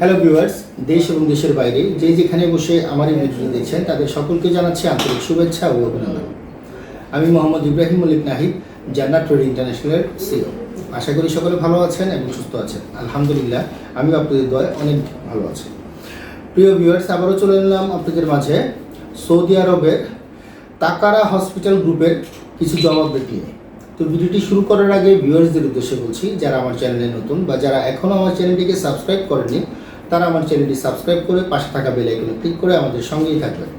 Hello viewers দেশ এবং দেশের বাইরে যে যেখানে বসে আমার এই ভিডিওটি দেখছেন, তাদের সকলকে জানাচ্ছি আন্তরিক শুভেচ্ছা ও অভিনন্দন। আমি মোহাম্মদ ইব্রাহিম মল্লিক নাহিদ, জান্নাত ট্রেড ইন্টারন্যাশনালের সিও আশা করি সকলে ভালো আছেন এবং সুস্থ আছেন। আলহামদুলিল্লাহ আমি আপনাদের দয় অনেক ভালো আছি। প্রিয় ভিউয়ার্স আবারও চলে এলাম আপনাদের মাঝে সৌদি আরবের তাকারা হসপিটাল গ্রুপের কিছু জবাবদিহি নিয়ে। তো ভিডিওটি শুরু করার আগে ভিউয়ার্সদের উদ্দেশ্যে বলছি, যারা আমার চ্যানেলে নতুন বা যারা এখনও আমার চ্যানেলটিকে সাবস্ক্রাইব করেনি তারা আমার চ্যানেলটি সাবস্ক্রাইব করে পাশে থাকা বেল আইকনে ক্লিক করে আমাদের সঙ্গেই থাকবেন।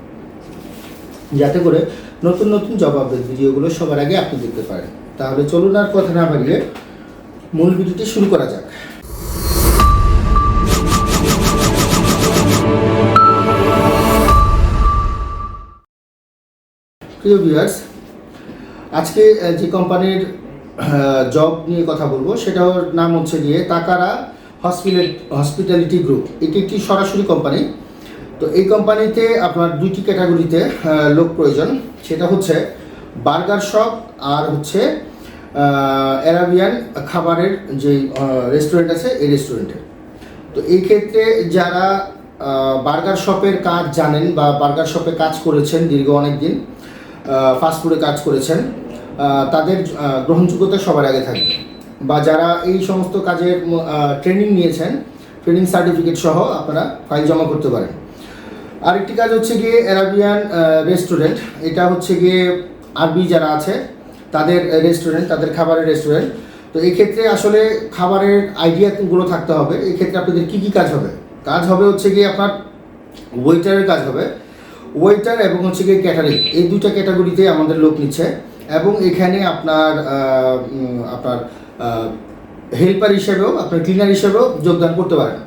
যাতে করে নতুন নতুন জবাবের ভিডিওগুলো সবার আগে আপনি দেখতে পারেন। তাহলে চলুন আর কথা না বাড়িয়ে মূল ভিডিওটি শুরু করা যাক। প্রিয় ভিউয়ার্স আজকে যে কোম্পানির জব নিয়ে কথা বলব সেটার নাম হচ্ছে গিয়ে তাকারা হসপিটাল হসপিটালিটি গ্রুপ। এটি একটি সরাসরি কোম্পানি। তো এই কোম্পানিতে আপনার দুইটি ক্যাটাগরিতে লোক প্রয়োজন। সেটা হচ্ছে বার্গার শপ আর হচ্ছে অ্যারাবিয়ান খাবারের যে রেস্টুরেন্ট আছে, এই রেস্টুরেন্টের তো এই ক্ষেত্রে যারা বার্গার শপের কাজ জানেন বা বার্গার শপে কাজ করেছেন দীর্ঘ অনেক দিন ফাস্টফুডে কাজ করেছেন তাদের গ্রহণযোগ্যতা সবার আগে থাকবে। বা যারা এই সমস্ত কাজের ট্রেনিং নিয়েছেন ট্রেনিং সার্টিফিকেট সহ আপনারা ফাইল জমা করতে পারেন। আরেকটি কাজ হচ্ছে গিয়ে অ্যারাবিয়ান রেস্টুরেন্ট এটা হচ্ছে গিয়ে আরবি যারা আছে, তাদের রেস্টুরেন্ট তাদের খাবারের রেস্টুরেন্ট তো এই ক্ষেত্রে আসলে খাবারের আইডিয়াগুলো থাকতে হবে। এই ক্ষেত্রে আপনাদের কী কী কাজ হবে? কাজ হবে হচ্ছে গিয়ে আপনার ওয়েটারের কাজ হবে। ওয়েটার এবং হচ্ছে গিয়ে ক্যাটারিং এই দুটো ক্যাটাগরিতে আমাদের লোক নিচ্ছে। এবং এখানে আপনার আপনার হেল্পার হিসেবেও, আপনার ক্লিনার হিসেবেও যোগদান করতে পারেন।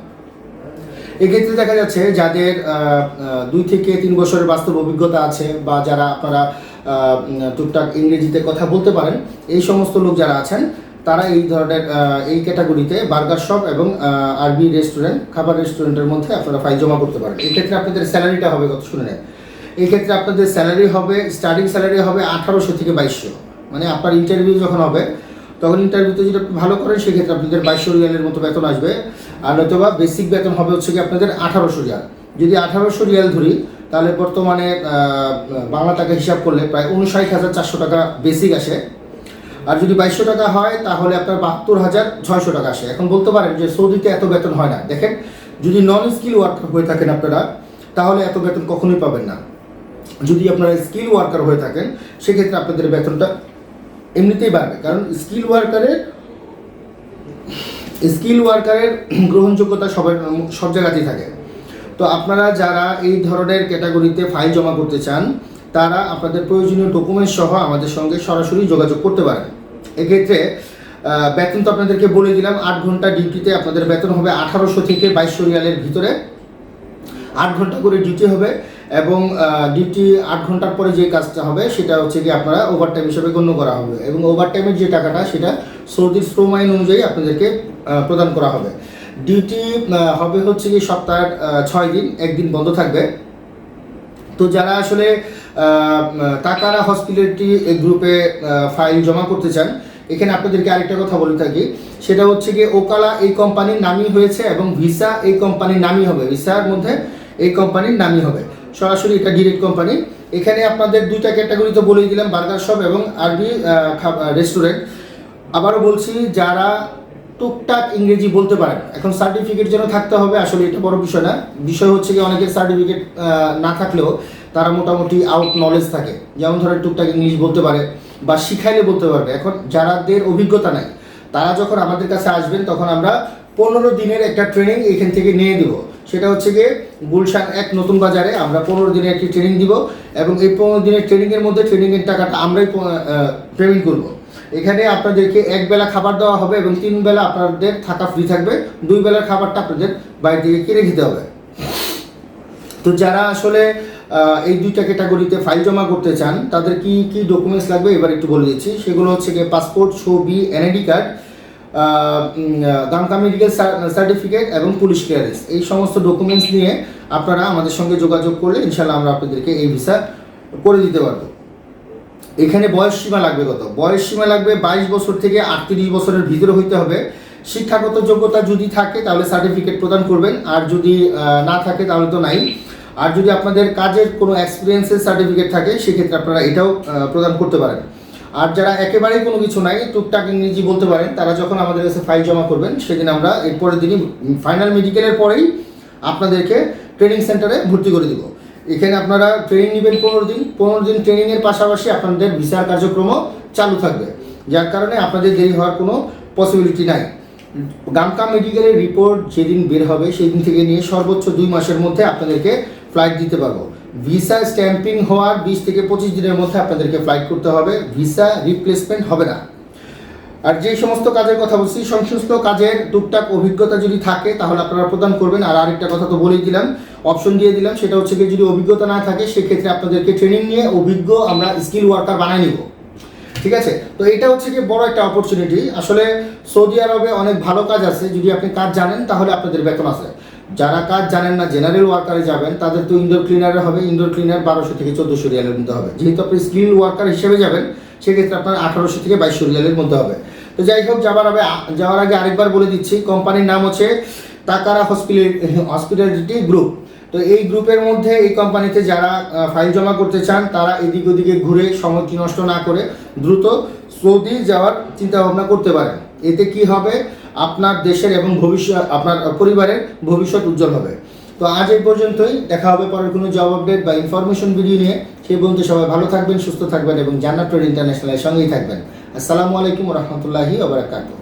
এক্ষেত্রে দেখা যাচ্ছে যাদের দুই থেকে তিন বছরের বাস্তব অভিজ্ঞতা আছে বা যারা আপনারা টুকটাক ইংরেজিতে কথা বলতে পারেন, এই সমস্ত লোক যারা আছেন, তারা এই ধরনের এই ক্যাটাগরিতে বার্গার শপ এবং আরবি রেস্টুরেন্ট, খাবার রেস্টুরেন্টের মধ্যে আপনারা ফাইল জমা করতে পারেন। এক্ষেত্রে আপনাদের স্যালারিটা হবে কত শুনে নেন। এক্ষেত্রে আপনাদের স্যালারি হবে স্টার্টিং স্যালারি হবে আঠারোশো থেকে বাইশশো। মানে আপনার ইন্টারভিউ যখন হবে তখন ইন্টারভিউতে যদি আপনি ভালো করেন, সেক্ষেত্রে আপনাদের বাইশশো রিয়ালের মতো বেতন আসবে। আর নয়তোবা বেসিক বেতন হবে হচ্ছে কি আপনাদের আঠারোশো রিয়াল। যদি আঠারোশো রিয়াল ধরি, তাহলে বর্তমানে বাংলা টাকা হিসাব করলে প্রায় উনষাট হাজার চারশো টাকা বেসিক আসে। আর যদি বাইশশো টাকা হয়, তাহলে আপনার বাহাত্তর হাজার ছয়শো টাকা আসে। এখন বলতে পারেন যে সৌদিতে এত বেতন হয় না। দেখেন, যদি নন স্কিল ওয়ার্কার হয়ে থাকেন আপনারা, তাহলে এত বেতন কখনোই পাবেন না। যদি আপনারা স্কিল ওয়ার্কার হয়ে থাকেন, সেক্ষেত্রে আপনাদের বেতনটা এমনিতেই বাড়বে। কারণ স্কিল ওয়ার্কারের স্কিল ওয়ার্কারের গ্রহণযোগ্যতা সবার, সব জায়গাতেই থাকে। তো আপনারা যারা এই ধরনের ক্যাটাগরিতে ফাইল জমা করতে চান, তারা আপনাদের প্রয়োজনীয় ডকুমেন্ট সহ আমাদের সঙ্গে সরাসরি যোগাযোগ করতে পারেন। এক্ষেত্রে বেতন তো আপনাদেরকে বলে দিলাম, আট ঘণ্টা ডিউটিতে আপনাদের বেতন হবে আঠারোশো থেকে বাইশশো রিয়ালের ভিতরে। আট ঘণ্টা করে ডিউটি হবে। এবং ডিউটি আট ঘণ্টার পরে যে কাজটা হবে সেটা হচ্ছে কি আপনারা ওভারটাইম হিসেবে গণ্য করা হবে এবং ওভারটাইমের যে টাকাটা সেটা সৌদির শ্রম আইন অনুযায়ী আপনাদেরকে প্রদান করা হবে। ডিউটি হবে হচ্ছে কি সপ্তাহের ছয় দিন, একদিন বন্ধ থাকবে। তো যারা আসলে তাকারা হসপিটালিটি গ্রুপে ফাইল জমা করতে চান, এখানে আপনাদেরকে আরেকটা কথা বলে থাকি। সেটা হচ্ছে গিয়ে ওকালা এই কোম্পানির নামই হয়েছে এবং ভিসা এই কোম্পানির নামই হবে। ভিসার মধ্যে এই কোম্পানির নামই হবে। সরাসরি এটা ডিরেক্ট কোম্পানি এখানে আপনাদের দুইটা ক্যাটাগরি তো বলেই দিলাম বার্গার শপ এবং আরবি রেস্টুরেন্ট আবারও বলছি, যারা টুকটাক ইংরেজি বলতে পারেন, এখন সার্টিফিকেট যেন থাকতে হবে, আসলে এটা বড় বিষয় না। বিষয় হচ্ছে কি, অনেকের সার্টিফিকেট না থাকলেও তারা মোটামুটি আউট নলেজ থাকে। যেমন ধরেন টুকটাক ইংলিশ বলতে পারে বা শিখাইলে বলতে পারবে। এখন যারাদের অভিজ্ঞতা নাই তারা যখন আমাদের কাছে আসবেন, তখন আমরা পনেরো দিনের একটা ট্রেনিং এখান থেকে নিয়ে দিব। সেটা হচ্ছে গিয়ে গুলশান এক নতুন বাজারে আমরা পনেরো দিনের একটি ট্রেনিং দিব এবং এই পনেরো দিনের ট্রেনিংয়ের মধ্যে ট্রেনিংয়ের টাকাটা আমরাই পেমেন্ট করব। এখানে আপনাদেরকে এক বেলা খাবার দেওয়া হবে এবং তিন বেলা আপনাদের থাকা ফ্রি থাকবে। দুই বেলার খাবারটা আপনাদের বাইরে থেকে কিনে খেতে হবে। তো যারা আসলে এই দুইটা ক্যাটাগরিতে ফাইল জমা করতে চান, তাদের কি কি ডকুমেন্টস লাগবে? এবার একটু বলে দিচ্ছি। সেগুলো হচ্ছে গিয়ে পাসপোর্ট ছবি এনআইডি কার্ড গামকা মেডিকেল সার্টিফিকেট এবং পুলিশ ক্লিয়ারেন্স এই সমস্ত ডকুমেন্টস নিয়ে আপনারা আমাদের সঙ্গে যোগাযোগ করলে ইনশাল্লাহ আমরা আপনাদেরকে এই ভিসা করে দিতে পারব। এখানে বয়স সীমা লাগবে কত? বয়স সীমা লাগবে বাইশ বছর থেকে আটত্রিশ বছরের ভিতরে হইতে হবে। শিক্ষাগত যোগ্যতা যদি থাকে, তাহলে সার্টিফিকেট প্রদান করবেন। আর যদি না থাকে, তাহলে তো নাই। আর যদি আপনাদের কাজের কোনো এক্সপিরিয়েন্সের সার্টিফিকেট থাকে, সেক্ষেত্রে আপনারা এটাও প্রদান করতে পারেন। আর যারা একেবারেই কোনো কিছু নাই, টুকটাক ইংরেজি বলতে পারেন, তারা যখন আমাদের কাছে ফাইল জমা করবেন, সেদিন আমরা এরপরের দিনই ফাইনাল মেডিকেলের পরেই আপনাদেরকে ট্রেনিং সেন্টারে ভর্তি করে দিব। এখানে আপনারা ট্রেনিং নেবেন পনেরো দিন। পনেরো দিন ট্রেনিংয়ের পাশাপাশি আপনাদের ভিসার কার্যক্রমও চালু থাকবে। যার কারণে আপনাদের দেরি হওয়ার কোনো পসিবিলিটি নাই। গামকা মেডিকেলের রিপোর্ট যেদিন বের হবে সেই দিন থেকে নিয়ে সর্বোচ্চ দুই মাসের মধ্যে আপনাদেরকে ফ্লাইট দিতে পারব। ভিসা স্ট্যাম্পিং হওয়ার বিশ থেকে পঁচিশ দিনের মধ্যে আপনাদেরকে ফ্লাইট করতে হবে। ভিসা রিপ্লেসমেন্ট হবে না। আর যে সমস্ত কাজের কথা বলছি, সংশ্লিষ্ট কাজের টুকটাক অভিজ্ঞতা যদি থাকে, তাহলে আপনারা প্রদান করবেন। আর আরেকটা কথা তো বলেই দিলাম অপশন দিয়ে দিলাম, সেটা হচ্ছে কি যদি অভিজ্ঞতা না থাকে, সেক্ষেত্রে আপনাদেরকে ট্রেনিং নিয়ে অভিজ্ঞ আমরা স্কিল ওয়ার্কার বানাই নিব। ঠিক আছে? তো এটা হচ্ছে কি বড় একটা অপরচুনিটি আসলে সৌদি আরবে অনেক ভালো কাজ আছে। যদি আপনি কাজ জানেন, তাহলে আপনাদের বেতন আছে। যারা কাজ জানেন না জেনারেল ওয়ার্কারে যাবেন, তাদের তো ইনডোর ক্লিনারে হবে ইনডোর ক্লিনার বারোশো থেকে চোদ্দোশো রিয়ালের মধ্যে হবে। যেহেতু আপনি স্কিল ওয়ার্কার হিসেবে যাবেন, সেক্ষেত্রে আপনার আঠারোশো থেকে বাইশশো রিয়ালের মধ্যে হবে। তো যাই হোক যাওয়ার আগে যাওয়ার আগে আরেকবার বলে দিচ্ছি কোম্পানির নাম হচ্ছে তাকারা হসপিটাল হসপিটালিটি গ্রুপ তো এই গ্রুপের মধ্যে এই কোম্পানিতে যারা ফাইল জমা করতে চান, তারা এদিক ওদিকে ঘুরে সময়টি নষ্ট না করে দ্রুত সৌদি যাওয়ার চিন্তা ভাবনা করতে পারেন। এতে কি হবে? আপনার দেশের এবং ভবিষ্যৎ, আপনার পরিবারের ভবিষ্যৎ উজ্জ্বল হবে। তো আজ এই পর্যন্তই। দেখা হবে পরের কোনো জব আপডেট বা ইনফরমেশন ভিডিও নিয়ে। সেই পর্যন্ত সবাই ভালো থাকবেন, সুস্থ থাকবেন এবং জান্নাত ট্রেড ইন্টারন্যাশনালের সঙ্গেই থাকবেন। আসসালামু আলাইকুম রহমতুল্লাহি ওবরাকাতুহ